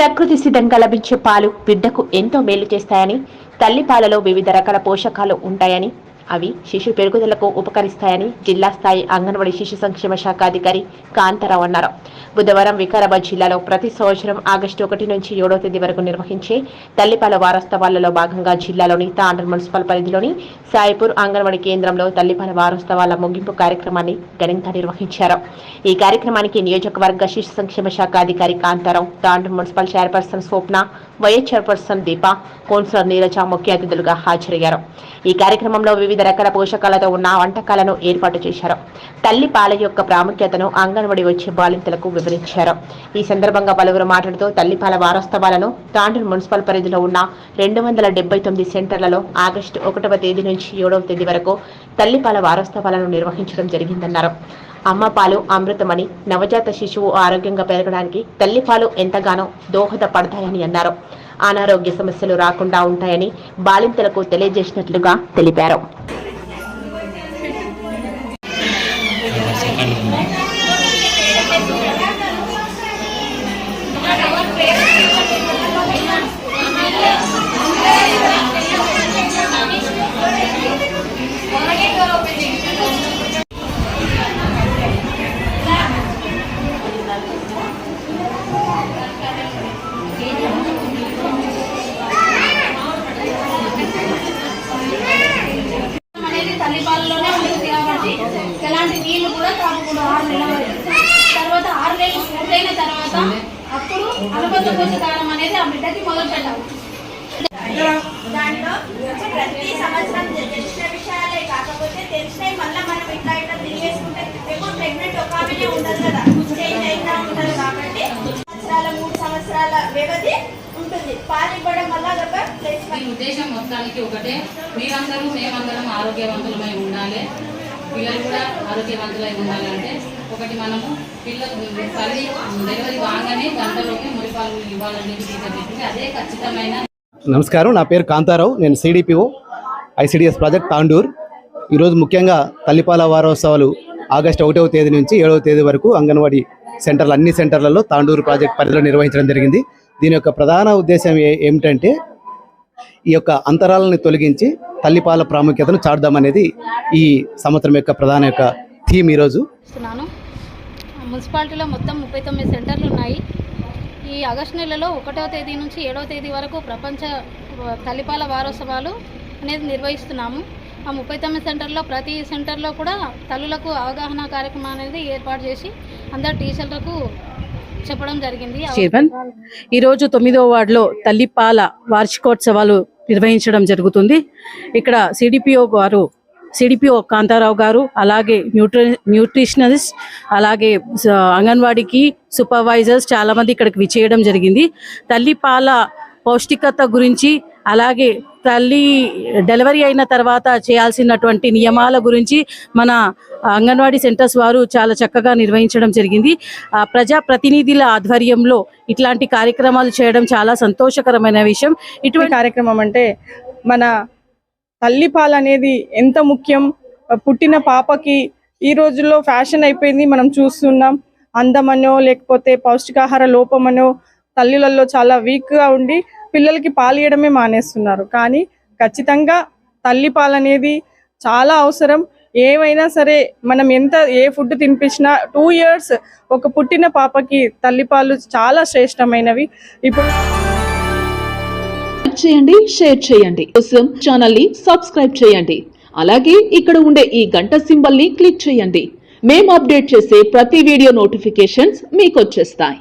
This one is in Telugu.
ప్రకృతి సిద్ధంగా లభించే పాలు బిడ్డకు ఎంతో మేలు చేస్తాయని తల్లి పాలలో వివిధ రకాల పోషకాలు ఉంటాయని అవి శిశు పెరుగుదలకు ఉపకరిస్తాయని జిల్లా స్థాయి అంగన్వాడీ శిశు సంక్షేమ శాఖ అధికారి కాంతారావు అన్నారు. బుధవారం వికారాబాద్ జిల్లాలో ప్రతి సంవత్సరం ఆగస్టు ఒకటి నుంచి ఏడో తేదీ వరకు నిర్వహించే తల్లిపాల వారోత్సవాలలో భాగంగా జిల్లాలోని తాండ్ర మున్సిపల్ పరిధిలోని సాయిపూర్ అంగన్వాడీ కేంద్రంలో తల్లిపాల వారోత్సవాల ముగింపు కార్యక్రమాన్ని ఘనంగా నిర్వహించారు. ఈ కార్యక్రమానికి నియోజకవర్గ శిశు సంక్షేమ శాఖ అధికారి Kantharao Tandra municipal chairperson Swapna vice chairperson Deepa councillor Neeraja ముఖ్య అతిథులుగా హాజరయ్యారు. ఈ కార్యక్రమంలో వివిధ రకాల పోషకాలతో ఉన్న వంటకాలను ఏర్పాటు చేశారు. తల్లి పాల యొక్క ప్రాముఖ్యతను అంగన్వాడి వచ్చే బాలింతలకు వివరించారు. ఈ సందర్భంగా పలువురు మాట్లాడుతూ తల్లిపాల వారోత్సవాలను తాండూరు మున్సిపల్ పరిధిలో ఉన్న రెండు వందల డెబ్బై తొమ్మిది సెంటర్లలో ఆగస్టు ఒకటవ తేదీ నుంచి ఏడవ తేదీ వరకు తల్లిపాల వారోత్సవాలను నిర్వహించడం జరిగిందన్నారు. అమ్మ పాలు అమృతమని నవజాత శిశువు ఆరోగ్యంగా పెరగడానికి తల్లిపాలు ఎంతగానో దోహదపడతాయని అన్నారు. అనారోగ్య సమస్యలు రాకుండా ఉంటాయని బాలింతలకు తెలియజేసినట్లుగా తెలిపారు. అనేది తల్లిపాలలోనే ఉంటుంది కాబట్టి ఎలాంటి నీళ్ళు కూడా తాగకూడదు ఆరు నెలల తర్వాత ఆరు నెలలు పూర్తయిన తర్వాత అప్పుడు అనుబంధ పోషకారం అనేది ఆ బిడ్డకి మొదలు పెట్టాలి దాంట్లో ప్రతి సంవత్సరం తెలిసిన విషయాలే కాకపోతే తెలిసినవి మళ్ళీ వ్యవధి ఉంటుంది. పాలు ఇవ్వడం వల్ల అదొక ఈ ఉద్దేశం మొత్తానికి ఒకటే. మీరందరూ మేమందరం ఆరోగ్యవంతులమై ఉండాలి. పిల్లలు కూడా ఆరోగ్యవంతులై ఉండాలంటే ఒకటి మనము పిల్లలు తల్లి డెలివరీ కాగానే గంటలోకి మురిపాలు ఇవ్వాలని టీచర్ చెప్పింది అదే ఖచ్చితమైన నమస్కారం. నా పేరు కాంతారావు. నేను సిడిపిఓ ఐసిడిఎస్ ప్రాజెక్ట్ తాండూర్. ఈరోజు ముఖ్యంగా తల్లిపాల వారోత్సవాలు ఆగస్టు ఒకటవ తేదీ నుంచి ఏడవ తేదీ వరకు అంగన్వాడీ సెంటర్లు అన్ని సెంటర్లలో తాండూరు ప్రాజెక్ట్ పరిధిలో నిర్వహించడం జరిగింది. దీని యొక్క ప్రధాన ఉద్దేశం ఏ- ఏమిటంటే ఈ యొక్క అంతరాలను తొలగించి తల్లిపాల ప్రాముఖ్యతను చాటుదామనేది ఈ సంవత్సరం యొక్క ప్రధాన యొక్క థీమ్ ఈరోజు. మున్సిపాలిటీలో మొత్తం ముప్పై తొమ్మిది సెంటర్లు ఉన్నాయి. ఈ ఆగస్టు నెలలో ఒకటో తేదీ నుంచి ఏడవ తేదీ వరకు ప్రపంచ తల్లిపాల వారోత్సవాలు అనేది నిర్వహిస్తున్నాము. ఆ ముప్పై తొమ్మిది సెంటర్లో ప్రతి సెంటర్లో కూడా తల్లులకు అవగాహన కార్యక్రమం అనేది ఏర్పాటు చేసి అందరు టీచర్లకు చెప్పడం జరిగింది. చైర్మన్ ఈరోజు తొమ్మిదవ వార్డులో తల్లిపాల వార్షికోత్సవాలు నిర్వహించడం జరుగుతుంది. ఇక్కడ సిడిపిఓ గారు సిడిపిఓ కాంతారావు గారు అలాగే న్యూట్రి న్యూట్రిషనలిస్ట్ అలాగే అంగన్వాడీకి సూపర్వైజర్స్ చాలా మంది ఇక్కడికి విచ్చేయడం జరిగింది. తల్లిపాల పౌష్టికత గురించి అలాగే తల్లి డెలివరీ అయిన తర్వాత చేయాల్సినటువంటి నియమాల గురించి మన అంగన్వాడీ సెంటర్స్ వారు చాలా చక్కగా నిర్వహించడం జరిగింది. ఆ, ప్రజా ప్రతినిధుల ఆధ్వర్యంలో ఇట్లాంటి కార్యక్రమాలు చేయడం చాలా సంతోషకరమైన విషయం. ఇటువంటి కార్యక్రమం అంటే మన తల్లిపాలు అనేది ఎంత ముఖ్యం? పుట్టిన పాపకి ఈ రోజుల్లో ఫ్యాషన్ అయిపోయింది మనం చూస్తున్నాం. అందమనో లేకపోతే పౌష్టికాహార లోపమనో తల్లులలో చాలా వీక్గా ఉండి పిల్లలకి పాలియడమే మానేస్తున్నారు. కానీ ఖచ్చితంగా తల్లిపాలు అనేది చాలా అవసరం. ఏమైనా సరే మనం ఎంత ఏ ఫుడ్ తినిపించినా టూ ఇయర్స్ ఒక పుట్టిన పాపకి తల్లిపాలు చాలా శ్రేష్టమైనవి. ఇప్పుడు చేయండి షేర్ చేయండి. కోసం ఛానల్ని సబ్స్క్రైబ్ చేయండి. అలాగే ఇక్కడ ఉండే ఈ గంట సింబల్ని క్లిక్ చేయండి. మేము అప్డేట్ చేసే ప్రతి వీడియో నోటిఫికేషన్స్ మీకు వచ్చేస్తాయి.